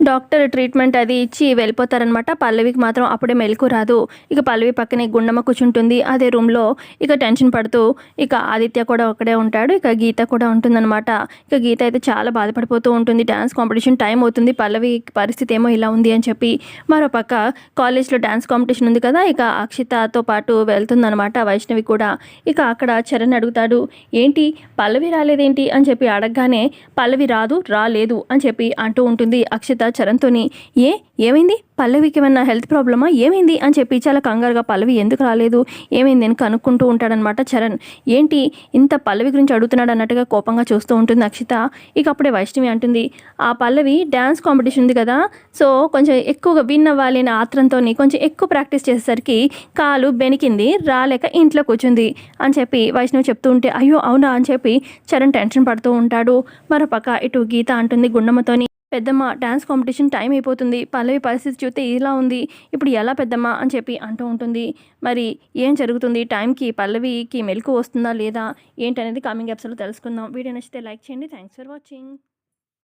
Doctor treatment అది ఇచ్చి వెళ్ళిపోతారనమాట పల్లవికి మాత్రం అప్పుడే మెలకు రాదు. ఇక పల్లవి పక్కనే గుండమ్మ కూర్చుంటుంది. అదే రూమ్లో ఇక టెన్షన్ పడుతూ ఇక ఆదిత్య కూడా ఒకడే ఉంటాడు. ఇక గీత కూడా ఉంటుందన్నమాట. ఇక గీత అయితే చాలా బాధపడిపోతూ ఉంటుంది. డ్యాన్స్ కాంపిటీషన్ టైం అవుతుంది. పల్లవి పరిస్థితి ఏమో ఇలా ఉంది అని చెప్పి మరో పక్క కాలేజ్లో డ్యాన్స్ కాంపిటీషన్ ఉంది కదా ఇక అక్షితతో పాటు వెళ్తుందనమాట వైష్ణవి కూడా. ఇక అక్కడ చరణ్ అడుగుతాడు ఏంటి? పల్లవి రాలేదేంటి? అని చెప్పి అడగగానే పల్లవి రాదు రాలేదు అని చెప్పి అంటూ ఉంటుంది అక్షిత చరణ్తోని ఏ ఏమైంది? పల్లవికి ఏమన్నా హెల్త్ ప్రాబ్లమా? ఏమైంది? అని చెప్పి చాలా కంగారుగా పల్లవి ఎందుకు రాలేదు? ఏమైంది? అని కనుక్కుంటూ ఉంటాడనమాట చరణ్. ఏంటి? ఇంత పల్లవి గురించి అడుగుతున్నాడు అన్నట్టుగా కోపంగా చూస్తూ ఉంటుంది అక్షిత. ఇక అప్పుడే వైష్ణవి అంటుంది ఆ పల్లవి డ్యాన్స్ కాంపిటీషన్ ఉంది కదా సో కొంచెం ఎక్కువగా విన్ అవ్వాలి అనే ఆత్రంతో కొంచెం ఎక్కువ ప్రాక్టీస్ చేసేసరికి కాలు బెనికింది రాలేక ఇంట్లో కూర్చుంది అని చెప్పి వైష్ణవి చెప్తూ ఉంటే అయ్యో అవునా? అని చెప్పి చరణ్ టెన్షన్ పడుతూ ఉంటాడు. మరోపక్క ఇటు గీత అంటుంది గుండమ్మతోని పెద్దమ్మ డ్యాన్స్ కాంపిటీషన్ టైం అయిపోతుంది. పల్లవి పరిస్థితి చూస్తే ఇలా ఉంది. ఇప్పుడు ఎలా పెద్దమ్మ అని చెప్పి అంటూ ఉంటుంది. మరి ఏం జరుగుతుంది? టైంకి పల్లవికి మెలకు వస్తుందా లేదా? ఏంటనేది కమింగ్ ఎపిసోడ్లో తెలుసుకుందాం. వీడియో నచ్చితే లైక్ చేయండి. Thanks for watching.